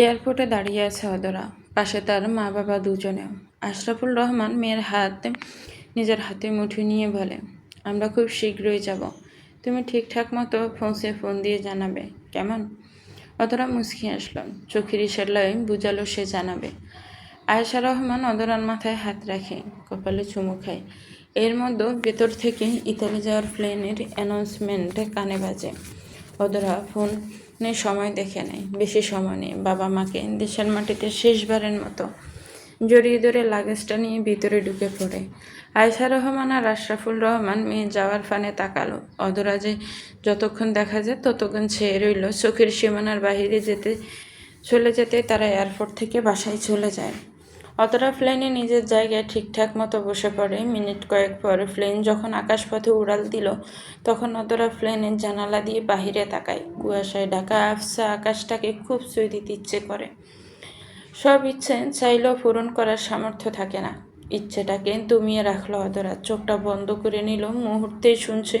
এয়ারপোর্টে দাঁড়িয়ে আছে অদরা পাশে তার মা বাবা দুজনেও। আশরাফুল রহমান মেয়ের হাত, নিজের হাতে মুঠি নিয়ে বলে, আমরা খুব শীঘ্রই যাব। তুমি ঠিকঠাক মতো ফোনসে ফোন দিয়ে জানাবে। কেমন? অদরা মুচকি আসলো চোখের ইশারায় বুঝালো, সে জানাবে। আয়েশা রহমান অদরার মাথায় হাত রাখে, কপালে চুমু খায়। এর মধ্যে ভেতর থেকে ইতালি যাওয়ার প্লেনের অ্যানাউন্সমেন্ট কানে বাজে। অদরা ফোনে সময় দেখে নেয়, বেশি সময় নেই বাবা মাকে দেশের মাটিতে শেষবারের মতো জড়িয়ে ধরে লাগেজটা নিয়ে ভিতরে ঢুকে পড়ে। আয়সা রহমান আর আশরাফুল রহমান মেয়ে যাওয়ার ফানে তাকালো। অধরাজে যতক্ষণ দেখা যায় ততক্ষণ ছেয়ে রইল। চোখের সীমানার বাহিরে যেতে, চলে যেতে তারা এয়ারপোর্ট থেকে বাসায় চলে যায়। অতটা প্লেনে নিজের জায়গায় ঠিকঠাক মতো বসে পড়ে। মিনিট কয়েক পর প্লেন যখন আকাশপথে উড়াল দিল, তখন অতরা প্লেনের জানালা দিয়ে বাহিরে তাকায়। কুয়াশায় ঢাকা আফসা আকাশটাকে খুব দিতে ইচ্ছে করে। সব ইচ্ছে চাইলেও পূরণ করার সামর্থ্য থাকে না। ইচ্ছেটাকে দমিয়ে রাখল অদরা চোখটা বন্ধ করে নিল, মুহূর্তেই শুনছে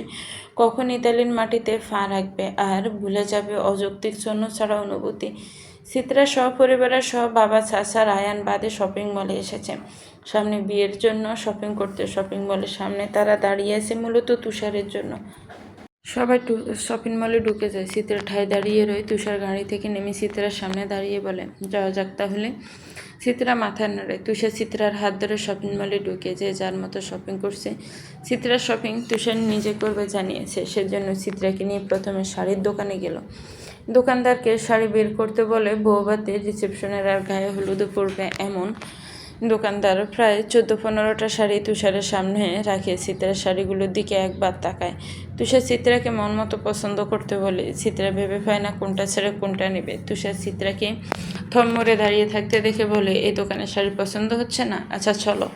কখন ইতালির মাটিতে ফা রাখবে। আর ভুলে যাবে অযৌক্তিক জন্য ছাড়া অনুভূতি। চিত্রা সপরিবারের সহ বাবা, চাচা, রায়ান বাদে শপিং মলে এসেছে। সামনে বিয়ের জন্য শপিং করতে শপিং মলের সামনে তারা দাঁড়িয়ে আছে মূলত তুষারের জন্য। সবাই শপিং মলে ঢুকে যায়। চিত্রা ঠাই দাঁড়িয়ে রয়ে তুষার গাড়ি থেকে নেমে চিত্রার সামনে দাঁড়িয়ে বলে যাওয়া যাক তাহলে। চিত্রা মাথায় নাড়ে। তুষার চিত্রার হাত ধরে শপিং মলে ঢুকে যে যার মতো শপিং করছে। চিত্রার শপিং তুষার নিজে করবে জানিয়েছে। সেজন্য চিত্রাকে নিয়ে প্রথমে শাড়ির দোকানে গেল। দোকানদারকে শাড়ি বের করতে বলে বৌভাতে রিসেপশনের আর গায়ে হলুদও পড়বে এমন। দোকানদার প্রায় চোদ্দ পনেরোটা শাড়ি তুষারের সামনে রাখে। চিত্রার শাড়িগুলোর দিকে একবার তাকায়। তুষার চিত্রাকে মন মতো পছন্দ করতে বলে। চিত্রা ভেবে পায় না কোনটা ছেড়ে কোনটা নেবে। তুষার চিত্রাকে থমমরে দাঁড়িয়ে থাকতে দেখে বলে এই দোকানে শাড়ি পছন্দ হচ্ছে না? আচ্ছা চলো,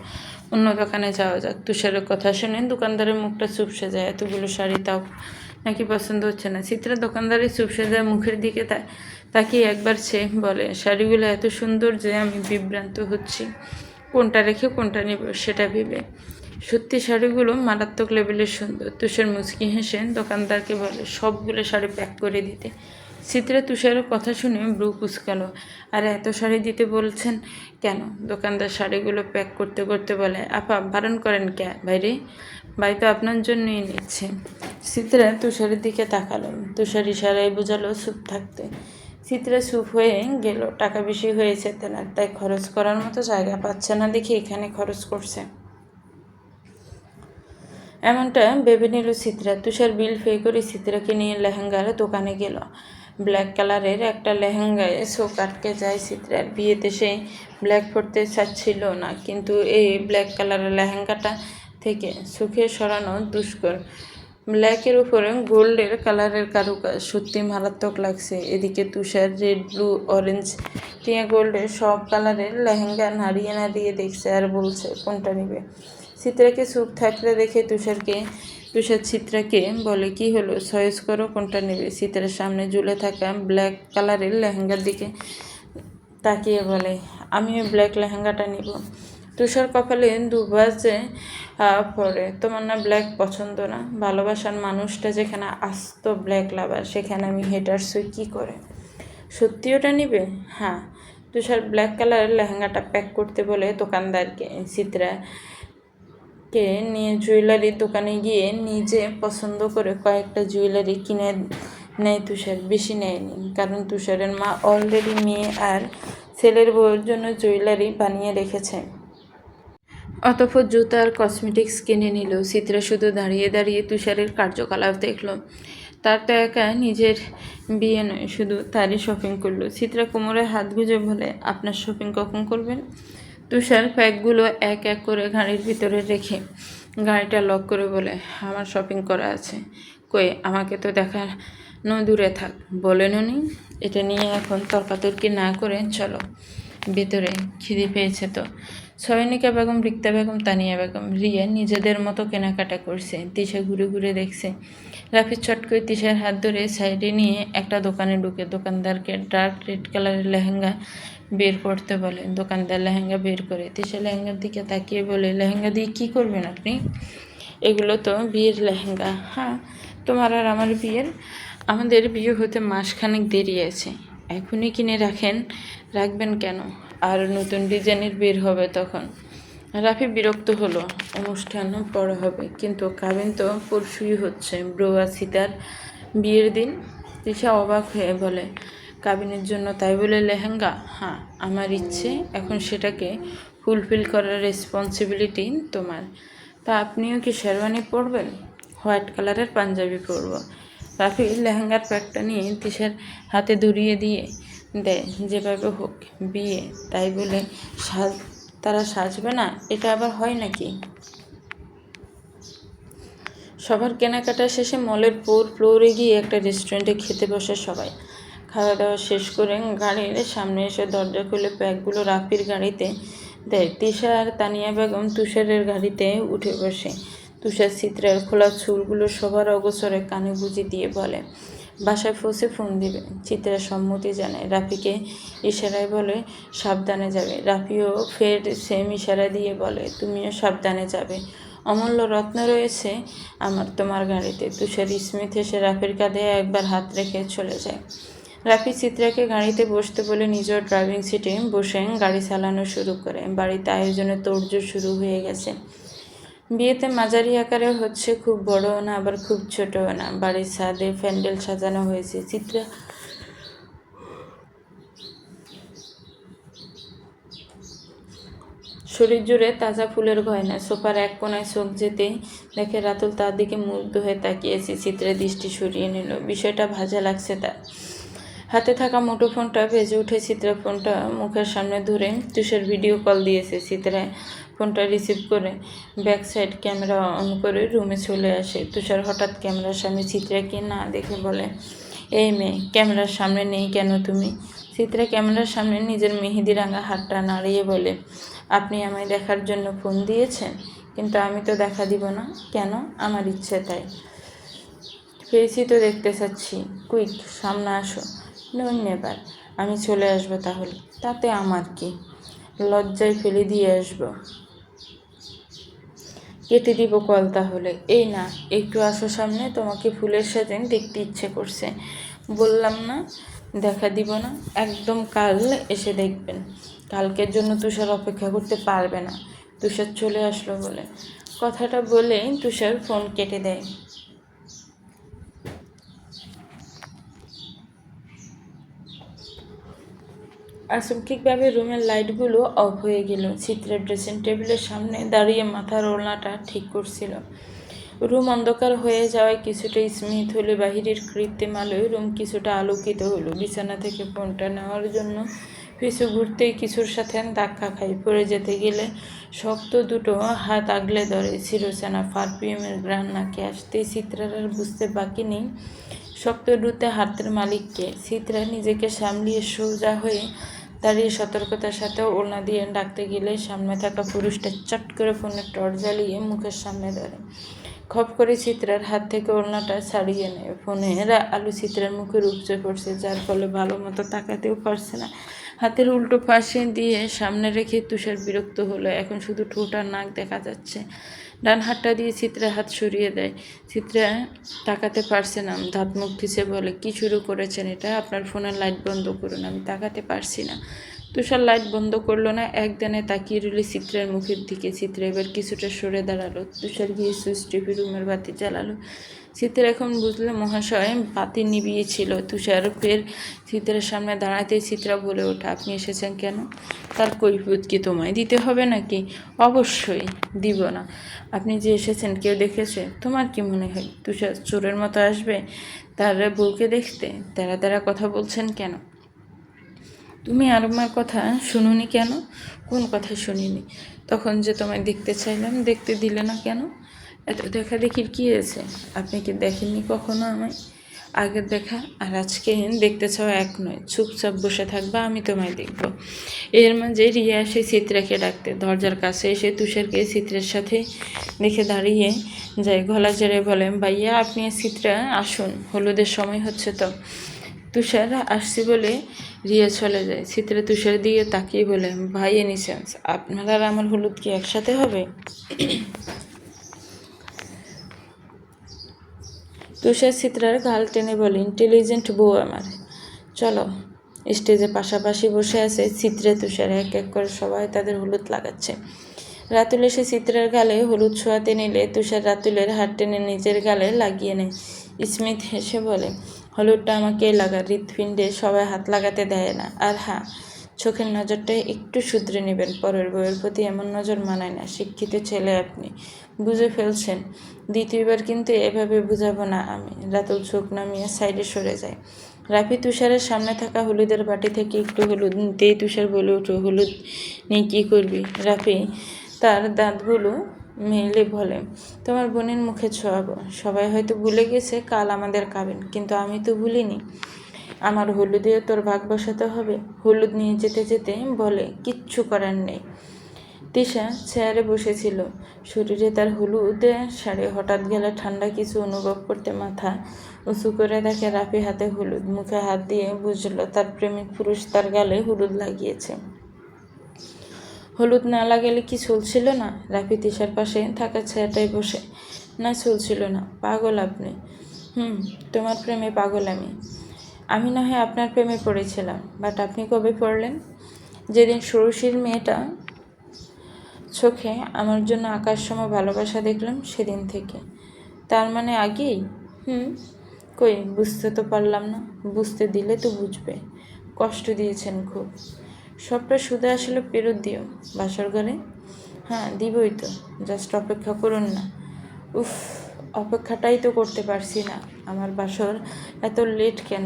অন্য দোকানে যাওয়া যাক। তুষারের কথা শুনে দোকানদারের মুখটা চুপসে যায়। এতগুলো শাড়ি তাও নাকি পছন্দ হচ্ছে না। চিত্রা দোকানদারের চুপসে যায় মুখের দিকে তা তাকিয়ে একবার সে বলে, শাড়িগুলো এত সুন্দর যে আমি বিভ্রান্ত হচ্ছি। কোনটা রেখে কোনটা নেব সেটা ভেবে। সত্যি শাড়িগুলো মারাত্মক লেভেলের সুন্দর। তুষার মুচকি হেসে দোকানদারকে বলে, সবগুলো শাড়ি প্যাক করে দিতে। চিত্রা তুষারের কথা শুনে ব্রু কুচকালো, আর এত শাড়ি দিতে বলছেন কেন? দোকানদার শাড়িগুলো প্যাক করতে করতে বলে, আপা, বারণ করেন কে বাইরে ভাই তো আপনার জন্যই নিচ্ছে চিত্রা তুষারের দিকে তাকালো। তুষার ইশারায় বোঝালো, চুপ থাকতে। চিত্রা চুপ হয়ে গেল। টাকা বেশি হয়েছে তেনার তাই খরচ করার মতো জায়গা পাচ্ছে না দেখে এখানে খরচ করছে। এমনটা ভেবে নিল চিত্রা তুষার বিল পে করে চিত্রাকে নিয়ে লেহেঙ্গার দোকানে গেল। ব্ল্যাক কালারের একটা লেহেঙ্গায় শোক আটকে যায় চিত্রার বিয়েতে সে ব্ল্যাক পরতে চাচ্ছিল না, কিন্তু এই ব্ল্যাক কালারের লেহেঙ্গাটা থেকে সুখে সরানো দুষ্কর। ব্ল্যাকের উপরে গোল্ডের কালারের কারুকাজ। সত্যি মারাত্মক লাগছে। এদিকে তুষার রেড ব্লু অরেঞ্জ টিয়া গোল্ডের সব কালারের লেহেঙ্গা নাড়িয়ে নাড়িয়ে দেখছে আর বলছে, কোনটা নেবে? চিত্রাকে চুপ থাকলে দেখে তুষারকে, তুষার চিত্রাকে বলে, কি হলো? চয়েস করো কোনটা নেবে? চিত্রার সামনে ঝুলে থাকা ব্ল্যাক কালারের লেহেঙ্গার দিকে তাকিয়ে বলে, আমিও ব্ল্যাক লেহেঙ্গাটা নিব। তুষার কপালে দুবাজে পড়ে। তোমার না ব্ল্যাক পছন্দ না। ভালোবাসার মানুষটা যেখানে আস্ত ব্ল্যাক লাভার সেখানে আমি হেটার সুই কী করে? সত্যি ওটা নিবে? হ্যাঁ। তুষার ব্ল্যাক কালারের লেহেঙ্গাটা প্যাক করতে বলে দোকানদারকে চিত্রা কে নিয়ে জুয়েলারির দোকানে গিয়ে নিজে পছন্দ করে কয়েকটা জুয়েলারি কিনে নেয় তুষার, বেশি নেয়নি। কারণ তুষারের মা অলরেডি মেয়ে আর ছেলের বউয়ের জন্য জুয়েলারি বানিয়ে রেখেছে। অতঃপর জুতা আর কসমেটিক্স কিনে নিল। চিত্রা শুধু দাঁড়িয়ে দাঁড়িয়ে তুষারের কার্যকলাপ দেখল। তার তো একা নিজের বিয়ে নয়, শুধু তারই শপিং করল। চিত্রা কোমরে হাত গুজে বলে, আপনার শপিং কখন করবেন? তুষার প্যাকগুলো এক এক করে গাড়ির ভিতরে রেখে গাড়িটা লক করে বলে, আমার শপিং করা আছে। কই, আমাকে তো দেখানো দূরে থাক। বলেন উনি এটা নিয়ে এখন তর্কাতর্কি না করে চলো। ভিতরে খিদে পেয়েছে তো। সয়নিকা বেগম, রিক্তা বেগম, তানিয়া বেগম, রিয়া নিজেদের মতো কেনাকাটা করছে। তিশা ঘুরে ঘুরে দেখছে। রাফি চট করে তিশার হাত ধরে সাইডে নিয়ে একটা দোকানে ঢুকে। দোকানদারকে ডার্ক রেড কালারের লেহেঙ্গা বের করতে বলে। দোকানদার লেহেঙ্গা বের করে। তিশা লেহেঙ্গার দিকে তাকিয়ে বলে, লেহেঙ্গা দিয়ে কী করবেন আপনি? এগুলো তো বিয়ের লেহেঙ্গা। হ্যাঁ তোমার আর আমার বিয়ের? আমাদের বিয়ে হতে মাসখানেক দেরি আছে। এখনই কিনে রাখেন। রাখবেন কেন? আর নতুন ডিজাইনের বের হবে তখন। রাফি বিরক্ত হলো, অনুষ্ঠান পরে হবে, কিন্তু কাবিন তো পরশুই হচ্ছে। ব্রো আর সীতার বিয়ের দিন? তিশা অবাক হয়ে বলে, কাবিনের জন্য তাই বলে লেহেঙ্গা? হ্যাঁ আমার ইচ্ছে, এখন সেটাকে ফুলফিল করার রেসপন্সিবিলিটি তোমার। তা আপনিও কি শেরওয়ানি পরবেন? হোয়াইট কালারের পাঞ্জাবি পরব। রাফি লেহেঙ্গার প্যাকটা নিয়ে তিশার হাতে ধরিয়ে দিয়ে দেয় যেভাবে হোক, বিয়ে, তাই বলে সাজ, তারা সাজবে না? এটা আবার হয় নাকি? সবার কেনাকাটা শেষে মলের ফোর ফ্লোরে গিয়ে একটা রেস্টুরেন্টে খেতে বসে সবাই। খাওয়া দাওয়া শেষ করে গাড়ির সামনে এসে দরজা খুলে প্যাকগুলো রাফির গাড়িতে দেয়। তিশা আর তানিয়া বেগম তুষারের গাড়িতে উঠে বসে। তুষার চিত্রের খোলা চুলগুলো সবার অগসরে কানে বুঝি দিয়ে বলে বাসায় ফসে ফোন দিবে। চিত্রা সম্মতি জানায়। রাফিকে ইশারায় বলে, সাবধানে যাবে। রাফিও ফের সেম ইশারা দিয়ে বলে, তুমিও সাবধানে যাবে। অমূল্য রত্ন রয়েছে আমার তোমার গাড়িতে। তুষার স্মিথ এসে রাফির কাঁধে একবার হাত রেখে চলে যায়। রাফি চিত্রাকে গাড়িতে বসতে বলে নিজের ড্রাইভিং সিটে বসে গাড়ি চালানো শুরু করে। বাড়িতে আয়োজনে তোড়জোড় শুরু হয়ে গেছে। বিয়েতে মাঝারি আকারে হচ্ছে খুব বড়ও না, আবার খুব ছোটও না। বাড়ির ছাদে প্যান্ডেল সাজানো হয়েছে, চিত্রা। শরীর জুড়ে তাজা ফুলের গয়না, সোফার এক কোনায় চোখ যেতেই দেখে রাতুল তার দিকে মুগ্ধ হয়ে তাকিয়েছে চিত্রের দৃষ্টি সরিয়ে নিল। বিষয়টা ভাজা লাগছে তার। হাতে থাকা মুঠো ফোনটা ভেজে উঠে চিত্রা ফোনটা মুখের সামনে ধরে তুষার ভিডিও কল দিয়েছে। চিত্রা ফোনটা রিসিভ করে ব্যাক সাইড ক্যামেরা অন করে রুমে চলে আসে। তুষার হঠাৎ ক্যামেরার সামনে চিত্রাকে না দেখে বলে, এই মেয়ে, ক্যামেরার সামনে নেই কেন তুমি? চিত্রা ক্যামেরার সামনে নিজের মেহেদি রাঙা হাতটা নাড়িয়ে বলে, আপনি আমায় দেখার জন্য ফোন দিয়েছেন, কিন্তু আমি তো দেখা দিব না। কেন? আমার ইচ্ছে তাই। পেয়েছি তো দেখতে চাচ্ছি। কুইক, সামনে আসো। নন নেবার আমি চলে আসব তাহলে। তাতে আমার কি? লজ্জায় ফেলে দিয়ে আসব। কেটে দিব কল তাহলে। এই না, একটু আসো সামনে, তোমাকে ফুলের সাথে দেখতে ইচ্ছে করছে। বললাম না, দেখা দিব না। একদম কাল এসে দেখবেন। কালকের জন্য তুষার অপেক্ষা করতে পারবে না। তুষার চলে আসলো বলে। কথাটা বলেই তুষার ফোন কেটে দেয়। আসুকিকভাবে রুমের লাইটগুলো অফ হয়ে গেল। চিত্রের ড্রেসিং টেবিলের সামনে দাঁড়িয়ে মাথার ওড়নাটা ঠিক করছিল। রুম অন্ধকার হয়ে যাওয়ায় কিছুটা স্মিত হলে। বাহিরের কৃত্রিম আলোয় রুম কিছুটা আলোকিত হলো। বিছানা থেকে ফোনটা নেওয়ার জন্য পিছু ঘুরতেই কিছুর সাথে ধাক্কা খাই পড়ে যেতে গেলে শক্ত দুটো হাত আগলে ধরে। চিরচেনা পারফিউমের গ্রান নাকে আসতেই চিত্রার আর বুঝতে বাকি নেই শক্ত ডুতে হাতের মালিককে। চিত্রা নিজেকে সামলিয়ে সোজা হয়ে দাঁড়িয়ে সতর্কতার সাথে ওড়না দিয়ে ডাকতে গেলে সামনে থাকা পুরুষটা চট করে ফোনের টর্চ জ্বালিয়ে মুখের সামনে ধরে। খপ করে চিত্রার হাত থেকে ওড়নাটা ছাড়িয়ে নেয়। ফোনে এরা আলু চিত্রার মুখে উপচে পড়ছে, যার ফলে ভালো মতো তাকাতেও পারছে না। হাতের উল্টো পাশে দিয়ে সামনে রেখে তুষার বিরক্ত হলো। এখন শুধু ঠোঁট আর নাক দেখা যাচ্ছে। ডান হাতটা দিয়ে চিত্রা হাত সরিয়ে দেয়। চিত্রা তাকাতে পারছে না। ধাত মুখ খিচে বলে, কি শুরু করেছেন এটা? আপনার ফোনের লাইট বন্ধ করুন, আমি তাকাতে পারছি না। তুষার লাইট বন্ধ করল না, একদানে তাকিয়ে রইল চিত্রের মুখের দিকে। চিত্রা এবার কিছুটা সরে দাঁড়াল। তুষার গিয়ে সুইচ টিপি রুমের বাতি জ্বালালো। চিত্র এখন বুঝলে মহাশয়, বাতি নিবিয়েছিল তুষার ফের চিত্রের সামনে দাঁড়াতে চিত্রা বলে ওঠা, আপনি এসেছেন কেন? তার কৈফিয়ত কি তোমায় দিতে হবে নাকি? অবশ্যই দিব না। আপনি যে এসেছেন, কেউ দেখেছে? তোমার কি মনে হয় তুষার চোরের মতো আসবে তার বউকে দেখতে? তারা তারা কথা বলছেন কেন? তুমি আর আমার কথা শুনুনি কেন? কোন কথা শুনিনি? তখন যে তোমায় দেখতে চাইলাম, দেখতে দিলে না কেন? এত দেখা দেখির কী হয়েছে? আপনি কি দেখেননি কখনো আমায়? আগের দেখা আর আজকে দেখতে চাও এক নয়। চুপচাপ বসে থাকবা, আমি তোমায় দেখব। এর মাঝে রিয়া আসে চিত্রাকে ডাকতে, দরজার কাছে এসে তুষারকে চিত্রের সাথে দেখে দাঁড়িয়ে যায়। গলা জেড়ে বলে, ভাইয়া, আপনি চিত্রা আসুন, হলুদের সময় হচ্ছে তো। তুষার আসছি বলে রিয়া চলে যায়। চিত্রা তুষার দিয়ে তাকিয়ে বলে, ভাই এনিসেন্স আপনার আর আমার হলুদ কি একসাথে হবে? তুষার চিত্রার গাল টেনে বলে, ইন্টেলিজেন্ট বউ আমার। চলো স্টেজে পাশাপাশি বসে আছে চিত্রে তুষার। এক এক করে সবাই তাদের হলুদ লাগাচ্ছে। রাতুল এসে চিত্রের গালে হলুদ ছোঁয়াতে নিলে তুষার রাতুলের হাত টেনে নিজের গালে লাগিয়ে নেয়। স্মিথ হেসে বলে, হলুদটা আমাকে লাগা, হৃৎপিণ্ডে সবাই হাত লাগাতে দেয় না। আর হ্যাঁ চোখের নজরটা একটু শুধরে নেবেন। পরের বইয়ের প্রতি এমন নজর মানায় না। শিক্ষিত ছেলে আপনি। বুঝে ফেলছেন। দ্বিতীয়বার কিন্তু এভাবে বুঝাবো না আমি। রাতুল চোখ নামিয়ে সাইডে সরে যায়। রাফি তুষারের সামনে থাকা হলুদের বাটি থেকে একটু হলুদ নিতেই তুষার বলে উঠো হলুদ নিয়ে কী করবি? রাফি তার দাঁতগুলো মেলে বলে, তোমার বোনের মুখে ছোঁয়াবো। সবাই হয়তো ভুলে গেছে, কাল আমাদের কাবেন কিন্তু আমি তো ভুলিনি। আমার হলুদেও তোর ভাগ বসাতে হবে। হলুদ নিয়ে যেতে যেতে বলে, কিচ্ছু করার নেই। তিশা চেয়ারে বসেছিল। শরীরে তার হলুদ শাড়ি হঠাৎ গেলে ঠান্ডা কিছু অনুভব করতে মাথা উঁচু করে দেখে রাফি হাতে হলুদ মুখে হাত দিয়ে বুঝলো, তার প্রেমিক পুরুষ তার গালে হলুদ লাগিয়েছে। হলুদ না লাগালে কি চলছিল না? রাফি তিশার পাশে থাকা চেয়ারটায় বসে। না, চলছিল না। পাগল আপনি। হুম, তোমার প্রেমে পাগল আমি। আমি না হয় আপনার প্রেমে পড়েছিলাম বাট আপনি কবে পড়লেন? যেদিন ষোড়শীর মেয়েটা চোখে আমার জন্য আকাশ সময় ভালোবাসা দেখলাম সেদিন থেকে। তার মানে আগেই? হুম, কই বুঝতে তো পারলাম না, বুঝতে দিলে তো বুঝবে। কষ্ট দিয়েছেন খুব। সবটা শুধু আসলে ফেরত দিও, বাসর ঘরে। হ্যাঁ দিবই তো জাস্ট অপেক্ষা করুন না। উফ, অপেক্ষাটাই তো করতে পারছি না। আমার বাসর এত লেট কেন?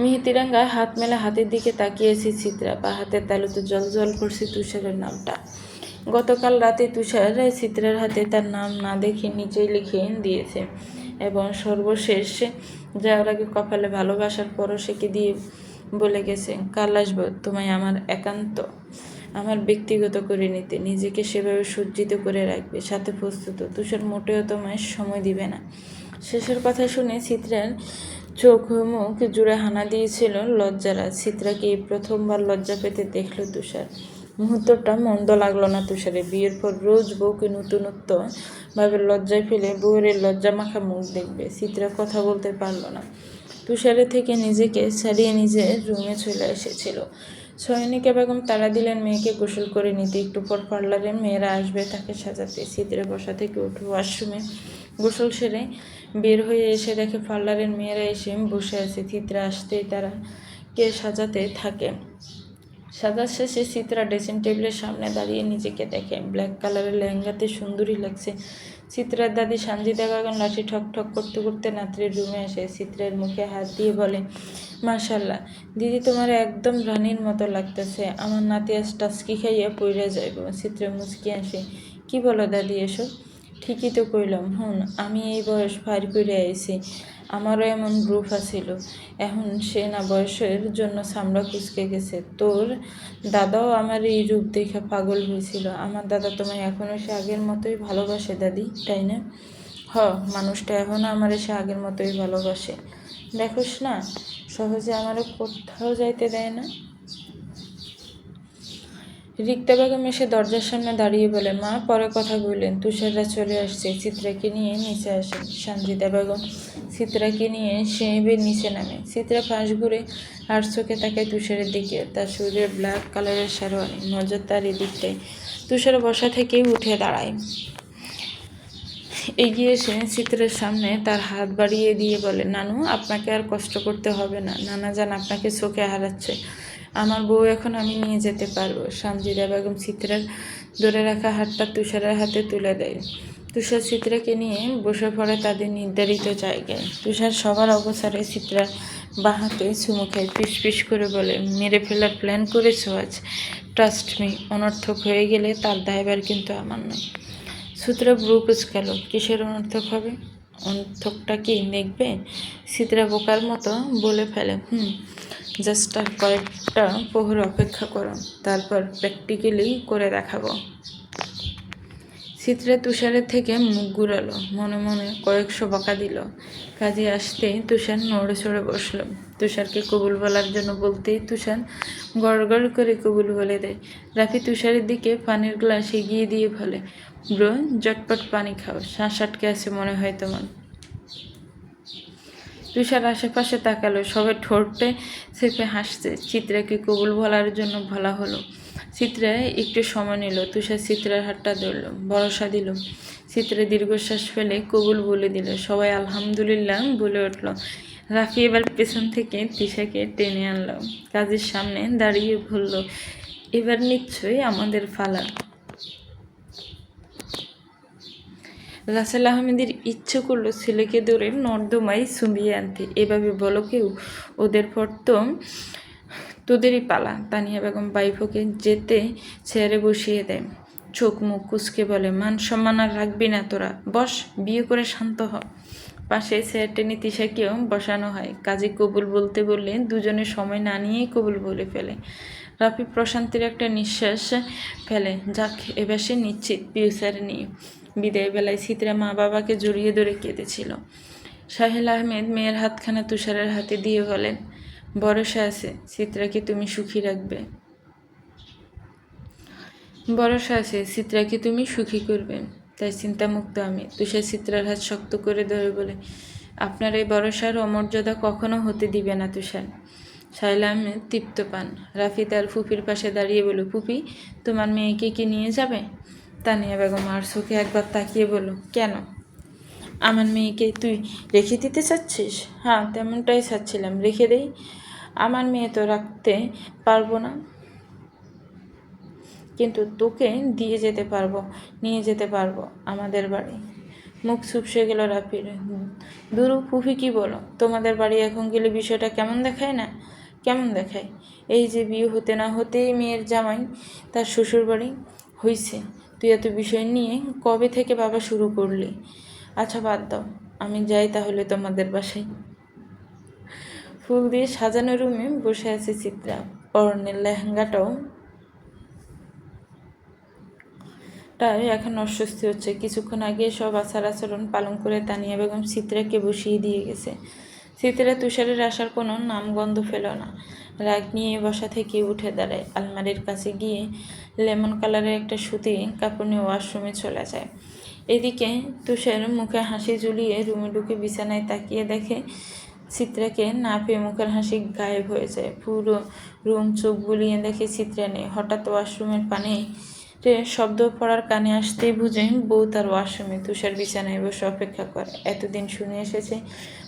মিহিতিরাঙ্গা হাত মেলা হাতের দিকে তাকিয়েছি চিত্রা বা হাতের তালুতে জল জল করছে তুষারের নামটা। গতকাল রাতে তুষার চিত্রার হাতে তার নাম না দেখে নিচেই লিখে দিয়েছে এবং সর্বশেষ যাওয়ার আগে কপালে ভালোবাসার পরশেকে দিয়ে বলে গেছে, কাল আসব, তোমায় আমার একান্ত আমার ব্যক্তিগত করে নিতে, নিজেকে সেভাবে সজ্জিত করে রাখবে, সাথে প্রস্তুত। তুষার মোটেও তোমায় সময় দিবে না। শেষের কথা শুনে চিত্রার চোখ মুখ জুড়ে হানা দিয়েছিল লজ্জারা চিত্রাকে এই প্রথমবার লজ্জা পেতে দেখল তুষার? মুহূর্তটা মন্দ লাগল না তুষারে বিয়ের পর রোজ বউকে নতুনত্ব ভাবে লজ্জায় ফেলে বউয়ের লজ্জা মাখা মুখ দেখবে। চিত্রা কথা বলতে পারল না। তুষারের থেকে নিজেকে ছাড়িয়ে নিজের রুমে চলে এসেছিল। সৈনিকা বেগম তারা দিলেন মেয়েকে গোসল করে নিতে। একটু পর পার্লারে মেয়েরা আসবে তাকে সাজাতে। শীতের বসা থেকে উঠে ওয়াশরুমে গোসল সেরে বের হয়ে এসে দেখে পার্লারের মেয়েরা এসে বসে আছে। চিত্রা আসতেই তারা কে সাজাতে থাকে। সাজার শেষে চিত্রা ড্রেসিং টেবিলের সামনে দাঁড়িয়ে নিজেকে দেখে। ব্ল্যাক কালারের লেহেঙ্গাতে সুন্দরী লাগছে। চিত্রার দাদি সানজিদা বেগম লাঠি ঠক ঠক করতে করতে নাত্রের রুমে আসে। চিত্রের মুখে হাত দিয়ে বলে, মাশাল্লাহ, দিদি তোমার একদম রানীর মতো লাগতেছে। আমার নাতি আজ টাস্কি খাইয়া পইরা যাইব। চিত্রে মুচকি আসে কি বলো দাদি এসো ঠিকই তো কইলাম, হুন, আমি এই বয়স ফার করে আইছি। আমারও এমন গ্রুপ আছিল। এখন সে না বয়সের জন্য সামরা কুচকে গেছে। তোর দাদাও আমার এই রূপ দেখে পাগল হয়েছিল। আমার দাদা তোমায় এখনও সে আগের মতোই ভালোবাসে, দাদি, তাই না? হ, মানুষটা এখনও আমার সে আগের মতোই ভালোবাসে। দেখোস না, সহজে আমারও কোথাও যাইতে দেয় না। রিক্তা বেগম এসে দরজার সামনে দাঁড়িয়ে বলে, মা, পরে কথা বললেন। তুষাররা চলে আসছে। চিত্রাকে নিয়ে নিচে আসেন সঞ্জিতা বেগম। চিত্রাকে নিয়ে সে এবার নিচে নামে। চিত্রা ফাঁস ঘুরে আর চোখে তাকায় তুষারের দিকে। তার শরীরে ব্ল্যাক কালারের শাড়ি নজর তার এদিকটায় তুষার বসা থেকেই উঠে দাঁড়ায়। এগিয়ে এসে চিত্রের সামনে তার হাত বাড়িয়ে দিয়ে বলে, নানু, আপনাকে আর কষ্ট করতে হবে না। নানা যান আপনাকে চোখে হারাচ্ছে। আমার বউ এখন আমি নিয়ে যেতে পারব। সানজিদা বেগম চিত্রার ধরে রাখা হাতটা তুষারের হাতে তুলে দেয়। তুষার চিত্রাকে নিয়ে বসে পড়ে তাদের নির্ধারিত জায়গায়। তুষার সবার অবসরে চিত্রার বাহাতে চুমুখে পিস পিস করে বলে, মেরে ফেলার প্ল্যান করেছ আজ? ট্রাস্ট মি অনর্থক হয়ে গেলে তার দায়বার কিন্তু আমার নয়। সূত্রা ব্রু কুচকাল, কিসের অনর্থক হবে? অনর্থকটা কি দেখবে? চিত্রা বোকার মতো বলে ফেলে, হুম জাস্ট কয়েকটা প্রহর অপেক্ষা করো, তারপর প্র্যাকটিক্যালি করে দেখাবো। চিত্রা তুষারের থেকে মুখ ঘুরালো, মনে মনে কয়েকশো বকা দিল। কাজে আসতেই তুষার নড়ে চড়ে বসল। তুষারকে কবুল বলার জন্য বলতেই তুষার গড় গড় করে কবুল বলে দেয়। রাফি তুষারের দিকে পানির গ্লাস এগিয়ে দিয়ে বলে, ব্রো জটপট পানি খাও, শ্বাস আটকে আছে মনে হয় তোমার। তুষার আশেপাশে তাকালো সবাই ঠোঁটে চেপে হাসছে। চিত্রাকে কবুল বলার জন্য বলা হলো। চিত্রা একটু সময় নিল। তুষার চিত্রার হাতটা ধরল, ভরসা দিল। চিত্রা দীর্ঘশ্বাস ফেলে কবুল বলে দিল, সবাই আলহামদুলিল্লাহ বলে উঠল। রাফি এবার পেছন থেকে তিশাকে টেনে আনলো। কাজের সামনে দাঁড়িয়ে বলল, এবার নিশ্চয়ই আমাদের ফালা। রাসেল আহমেদের ইচ্ছে করল ছেলেকে ধরে নর্দমায় চুবিয়ে আনতে। এভাবে বলো কেউ, ওদের পর তোদেরই পালা। তানিয়া বেগম বাইফকে যেতে চেয়ারে বসিয়ে দেয়। চোখ মুখ কুচকে বলে, মান সম্মান আর রাখবি না তোরা। বস, বিয়ে করে শান্ত হ। পাশে চেয়ার টেনে তিশাকেও বসানো হয়। কাজে কবুল বলতে বললে দুজনে সময় না নিয়েই কবুল বলে ফেলে। রাফি প্রশান্তির একটা নিঃশ্বাস ফেলে। যাক, এবার সে নিশ্চিত পিউসার নিয়ে বিদায় বেলায় সিতরা মা বাবাকে জড়িয়ে ধরে কেঁদেছিল। সাহেল আহমেদ মেয়ের হাতখানা তুষারের হাতে দিয়ে বলেন, ভরসা আছে চিত্রাকে তুমি সুখী রাখবে। ভরসা আছে চিত্রাকে তুমি সুখী করবে। তাই চিন্তামুক্ত আমি। তুষার চিত্রার হাত শক্ত করে ধরে বলে, আপনার এই ভরসার অমর্যাদা কখনো হতে দিবে না তুষার। সাইলা আহমেদ তৃপ্ত পান। রাফি তার ফুপির পাশে দাঁড়িয়ে বলল ফুপি তোমার মেয়েকে কি নিয়ে যাবে? তানিয়া বেগম আর চোখে একবার তাকিয়ে বলল, কেন? আমার মেয়েকে তুই রেখে দিতে চাচ্ছিস? হ্যাঁ তেমনটাই চাচ্ছিলাম। রেখে দেই। আমার মেয়ে তো রাখতে পারব না। কিন্তু তোকে দিয়ে যেতে পারব, নিয়ে যেতে পারব আমাদের বাড়ি। মুখ চুপসে গেল রাফির। দুরু, ফুফি কি বলো? তোমাদের বাড়ি এখন গেলে বিষয়টা কেমন দেখায় না? কেমন দেখায়? এই যে বিয়ে হতে না হতেই মেয়ের জামাই তার শ্বশুর বাড়ি হইছে। তুই এত বিষয় নিয়ে কবে থেকে বাবা শুরু করলি? আচ্ছা বাদ দাও। আমি যাই তাহলে তোমাদের বাসায়। ফুল দিয়ে সাজানো রুমে বসে আছে চিত্রা। পরনের লেহেঙ্গাটাও তাই এখন অস্বস্তি হচ্ছে। কিছুক্ষণ আগে সব আচার আচরণ পালন করে তানিয়া বেগম চিত্রাকে বসিয়ে দিয়ে গেছে। চিত্রা তুষারের আসার কোনো নামগন্ধ ফেল না। রাগ নিয়ে বসা থেকে উঠে দাঁড়ায়। আলমারির কাছে গিয়ে লেমন কালারের একটা সুতি কাপড় নিয়ে ওয়াশরুমে চলে যায়। এদিকে তুষার মুখে হাসি ঝুলিয়ে রুমে ঢুকে বিছানায় তাকিয়ে দেখে চিত্রাকে না পেয়ে মুখের হাসি গায়েব হয়ে যায়। পুরো রুম চোখ বুলিয়ে দেখে চিত্রা নেই। হঠাৎ ওয়াশরুমের পানি শব্দ পড়ার কানে আসতেই বুঝে বউ তার ওয়াশরুমে তুষার বিছানায় বসে অপেক্ষা করে। এতদিন শুনে এসেছে,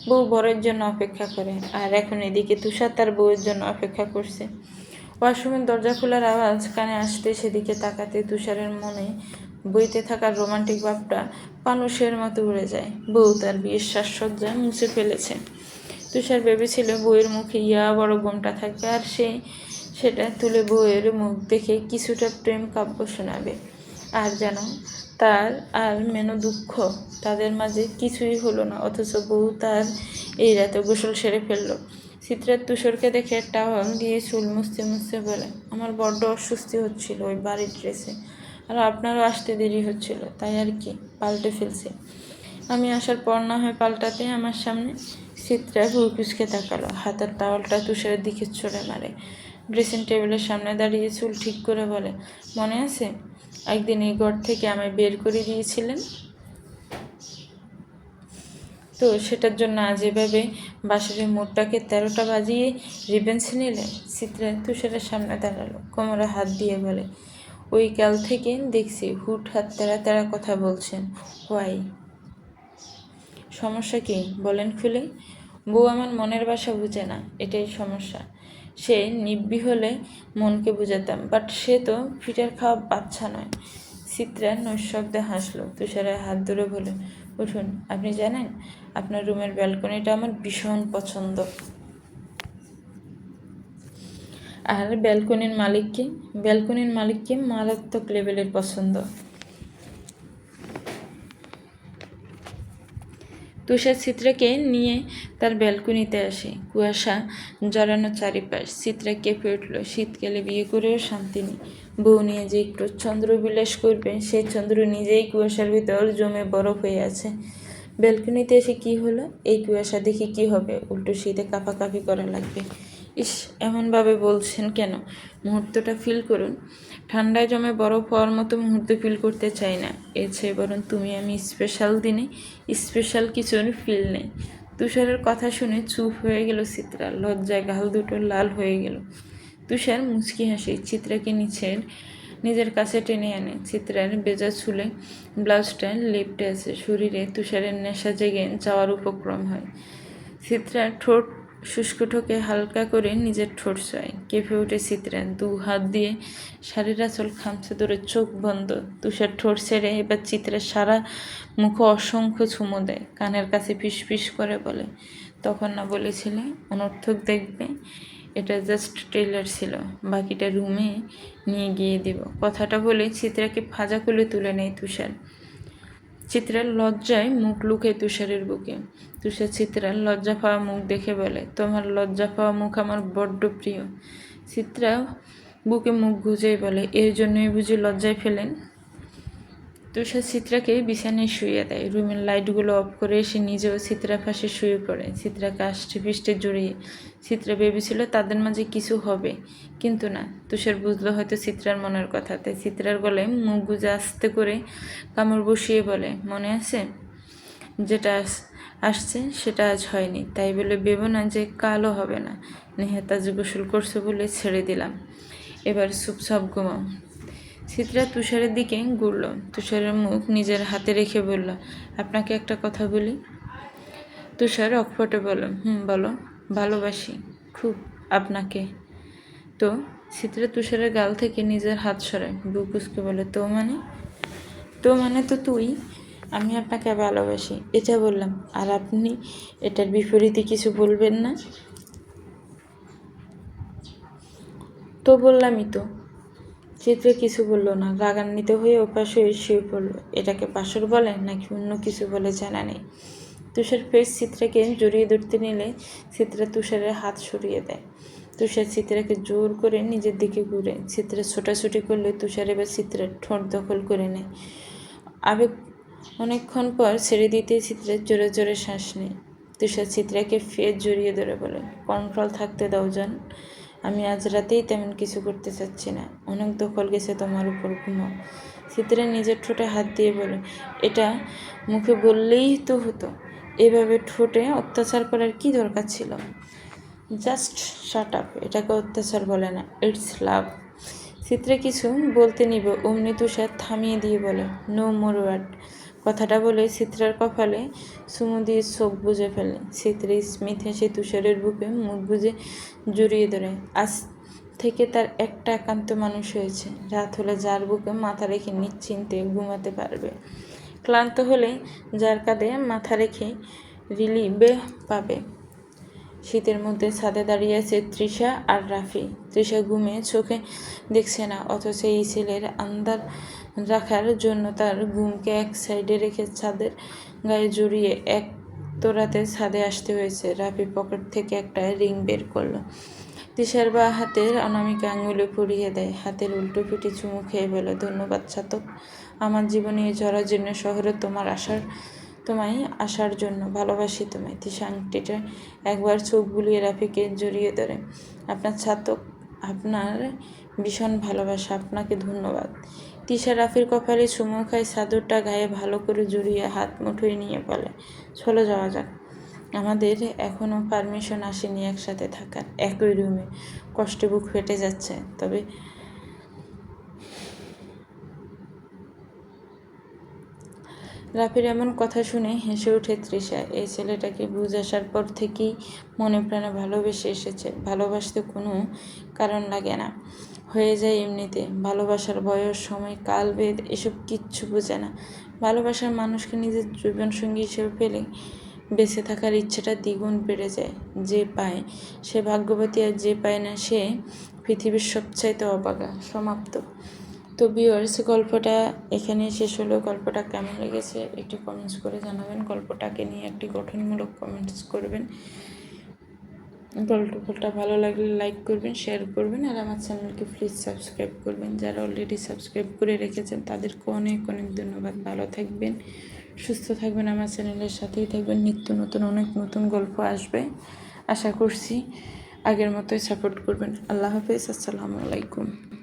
বউ বরের জন্য অপেক্ষা করে, আর এখন এদিকে তুষার তার বউয়ের জন্য অপেক্ষা করছে। ওয়াশরুমের দরজা খোলার আওয়াজ কানে আসতে সেদিকে তাকাতে তুষারের মনে বইতে থাকার রোমান্টিক ভাবটা পানুষের মতো উড়ে যায়। বউ তার বিয়ের সাজসজ্জা মুছে ফেলেছে। তুষার ভেবেছিল বউয়ের মুখে ইয়া বড় গোমটা থাকবে, আর সে সেটা তুলে বউয়ের মুখ দেখে কিছুটা প্রেম কাব্য শোনাবে। আর যেন তার আর মেন দুঃখ তাদের মাঝে কিছুই হলো না, অথচ বউ তার এই রাতে গোসল সেরে ফেলল। চিত্রার তুষরকে দেখে টাওয়াল দিয়ে চুল মুছতে মুছতে বলে, আমার বড্ড অস্বস্তি হচ্ছিল ওই বাড়ির ড্রেসে। আর আপনারও আসতে দেরি হচ্ছিল, তাই আর কি? পাল্টে ফেলছে। আমি আসার পর না হয় পাল্টাতে আমার সামনে? চিত্রা ভুরকুচকে তাকালো, হাতের টাওয়ালটা তুষারের দিকে ছড়ে মারে। ড্রেসিং টেবিলের সামনে দাঁড়িয়ে চুল ঠিক করে বলে, মনে আছে? একদিন এই ঘর থেকে আমায় বের করে দিয়েছিলেন? তো সেটার জন্য আজ এভাবে বাসরের মোড়টাকে তেরোটা বাজিয়ে রিবেন্স নিলে চিত্রা তুষারের সামনে দাঁড়াল, কোমরে হাত দিয়ে বলে, ওই কাল থেকে দেখছি হুট হাত তেরা তেরা কথা বলছেন, হোয়াই? সমস্যা কি? বলেন খুলে। বউ আমার মনের বাসা বুঝে না, এটাই সমস্যা। সে নিব্বি হলে মনকে বুঝাতাম বাট সে তো ফিটার খাওয়া বাচ্চা নয়। চিত্রা নৈশব্দে হাসলো তুষারের হাত ধরে বলে উঠুন, আপনি জানেন, আপনার রুমের ব্যালকনিটা আমার ভীষণ পছন্দ। আর ব্যালকনির মালিককে ব্যালকনির মালিককে মারাত্মক লেভেলের পছন্দ। তুষার চিত্রাকে নিয়ে তার ব্যালকনিতে আসে। কুয়াশা জড়ানো চারিপাশ। চিত্রা কেঁপে উঠল। শীতকালে বিয়ে করেও শান্তি নেই। বউ নিয়ে যে একটু চন্দ্র বিলাস করবে, সেই চন্দ্র নিজেই কুয়াশার ভিতর জমে বরফ হয়ে আছে। ব্যালকনিতে এসে কি হলো? এই কুয়াশা দেখে কি হবে? উল্টো শীতে কাঁপাকাঁপি করা লাগবে। ইস, এমনভাবে বলছেন কেন? মুহূর্তটা ফিল করুন। ঠান্ডায় জমে বরফ হওয়ার মতো মুহূর্ত ফিল করতে চাই না। এর চেয়ে বরং তুমি আমি স্পেশাল দিনে স্পেশাল কিছুর ফিল নেই। তুষারের কথা শুনে চুপ হয়ে গেল চিত্রা। লজ্জায় গাল দুটো লাল হয়ে গেল। তুষার মুচকি হাসি। চিত্রাকে নিচের, নিজের কাছে টেনে আনে। চিত্রার বেজা চুলে ব্লাউজটা লেপটে আছে। শরীরে তুষারের নেশা জেগে যাওয়ার উপক্রম হয়। চিত্রার ঠোঁট শুষ্ক ঠোকে হালকা করে নিজের ঠোঁট ছোঁয় কেঁপে উঠে চিত্রা দু হাত দিয়ে শাড়ির আঁচল খামছে ধরে চোখ বন্ধ। তুষার ঠোঁট ছেড়ে এবার চিত্রের সারা মুখে অসংখ্য চুমো দেয়। কানের কাছে ফিস ফিস করে বলে, তখন না বলেছিলে অনর্থক দেখবে, এটা জাস্ট ট্রেলার ছিল। বাকিটা রুমে নিয়ে গিয়ে দেব। কথাটা বলে চিত্রাকে ফাজা খুলে তুলে নেয় তুষার। চিত্রার লজ্জায় মুখ লুকে তুষারের বুকে। তুষার চিত্রার লজ্জা পাওয়া মুখ দেখে বলে, তোমার লজ্জা পাওয়া মুখ আমার বড্ড প্রিয়। চিত্রা বুকে মুখ গুজেই বলে, এর জন্যই বুঝি লজ্জায় ফেলেন? তুষার চিত্রাকে বিছানায় শুয়ে দেয়। রুমের লাইটগুলো অফ করে এসে নিজেও চিত্রা পাশে শুয়ে পড়ে। চিত্রাকে আষ্টে পিষ্টে জড়িয়ে চিত্রা ভেবেছিল, তাদের মাঝে কিছু হবে। কিন্তু না, তুষার বুঝলো হয়তো চিত্রার মনের কথা। তাই চিত্রার গলায় মুখ গুজে আস্তে করে কামড় বসিয়ে বলে, মনে আছে? যেটা আসছে, সেটা আজ হয়নি। তাই বলে, ভেবো না যে কালও হবে না। নেহাত আজ গোসল করছে বলে ছেড়ে দিলাম। এবার চুপচাপ ঘুমাও। চিত্রা তুষারের দিকে ঘুরল। তুষারের মুখ নিজের হাতে রেখে বলল, আপনাকে একটা কথা বলি? তুষার অকপটে বলল, হুম, বলো, ভালোবাসি, খুব আপনাকে। তো চিত্রা তুষারের গাল থেকে নিজের হাত সরায়, বুক উসকে বলে, তো মানে? তো মানে তো তুই, আমি আপনাকে ভালোবাসি, এটা বললাম, আর আপনি এটার বিপরীতে কিছু বলবেন না? তো বললামই তো। চিত্রে কিছু বলল না, রাগান্বিত হয়ে ওপাশ হয়ে শুয়ে পড়ল। এটাকে পাশর বলে নাকি অন্য কিছু বলে জানা নেই। তুষার ফের চিত্রাকে জড়িয়ে ধরতে নিলে চিত্রা তুষারের হাত সরিয়ে দেয়। তুষার চিত্রাকে জোর করে নিজের দিকে ঘুরে, চিত্রা ছোটাছুটি করলে তুষার এবার চিত্রার ঠোঁট দখল করে নেয়। আবেগ অনেকক্ষণ পর ছেড়ে দিতে চিত্রের জোরে জোরে শ্বাস নেয়। তুষার চিত্রাকে ফের জড়িয়ে ধরে বলে, কন্ট্রোল থাকতে দাও যান আমি আজ রাতেই তেমন কিছু করতে চাচ্ছি না। অনেক দখল গেছে তোমার উপর ঘুমাও চিত্রা নিজের ঠোঁটে হাত দিয়ে বলে, এটা মুখে বললেই তো হতো। এভাবে ঠোঁটে অত্যাচার করার কি দরকার ছিল? জাস্ট শাট আপ, এটাকে অত্যাচার বলে না, ইটস লাভ। চিত্রে কিছু বলতে নিবে, অমনি তুষার থামিয়ে দিয়ে বলে, নো মোর ওয়ার্ড। কথাটা বলে চিত্রার কপালে চুমু দিয়ে চোখ বুঝে ফেলে। চিত্রে স্মিথ হেসে তুষারের বুকে মুখ বুঝে জড়িয়ে ধরে। আজ থেকে তার একটা একান্ত মানুষ হয়েছে। রাত হলে যার বুকে মাথা রেখে নিশ্চিন্তে ঘুমাতে পারবে। ক্লান্ত হলে যার কাঁধে মাথা রেখে রিলিবে পাবে। শীতের মধ্যে ছাদে দাঁড়িয়ে আছে তৃষা আর রাফি। তৃষা ঘুমে চোখে দেখছে না, অথচ এই ছেলের আন্দার রাখার জন্য তার ঘুমকে এক সাইডে রেখে ছাদের গায়ে জড়িয়ে এক তোরাতে ছাদে আসতে হয়েছে। রাফি পকেট থেকে একটা রিং বের করল। তৃষার বা হাতের অনামিকা আঙুলে পুড়িয়ে দেয়। হাতের উল্টো পিটি চুমু খেয়ে বলে ধন্যবাদ ছাতক। আমার জীবনে এই ঝরার জন্য শহরে তোমার আসার, তোমায় আসার জন্য ভালোবাসি তোমায়। তিশা আংটিটা একবার চোখ বুলিয়ে রাফিকে জড়িয়ে ধরে, আপনার ছাতক, আপনার ভীষণ ভালোবাসা, আপনাকে ধন্যবাদ। তিশা রাফির কপালে চুমু খায় চাদরটা গায়ে ভালো করে জড়িয়ে হাত মুঠোয় নিয়ে বলে, চলে যাওয়া যাক। আমাদের এখনও পারমিশন আসেনি একসাথে থাকার, একই রুমে। কষ্টে বুক ফেটে যাচ্ছে, তবে রাফির এমন কথা শুনে হেসে ওঠে তৃষা। এই ছেলেটাকে বুঝ আসার পর থেকেই মনে প্রাণে ভালোবেসে এসেছে। ভালোবাসতে কোনো কারণ লাগে না। হয়ে যায় এমনিতে। ভালোবাসার বয়স, সময়, কাল কালভেদ এসব কিচ্ছু বোঝে না। ভালোবাসার মানুষকে নিজের জীবনসঙ্গী হিসেবে পেলে বেঁচে থাকার ইচ্ছাটা দ্বিগুণ বেড়ে যায়। যে পায়, সে ভাগ্যবতী আর যে পায় না, সে পৃথিবীর সবচাইতে অবাগা, সমাপ্ত। তো বিয়ার্স গল্পটা এখানে শেষ হলো। গল্পটা কেমন লেগেছে একটু কমেন্টস করে জানাবেন। গল্পটাকে নিয়ে একটি গঠনমূলক কমেন্টস করবেন। গল্পটা ভালো লাগলে লাইক করবেন শেয়ার করবেন, আর আমার চ্যানেলকে প্লিজ সাবস্ক্রাইব করবেন। যারা অলরেডি সাবস্ক্রাইব করে রেখেছেন, তাদেরকে অনেক অনেক ধন্যবাদ। ভালো থাকবেন, সুস্থ থাকবেন, আমার চ্যানেলের সাথেই থাকবেন। নিত্য নতুন, অনেক নতুন গল্প আসবে, আশা করছি। আগের মতোই সাপোর্ট করবেন। আল্লাহ হাফেজ, আসসালামু আলাইকুম।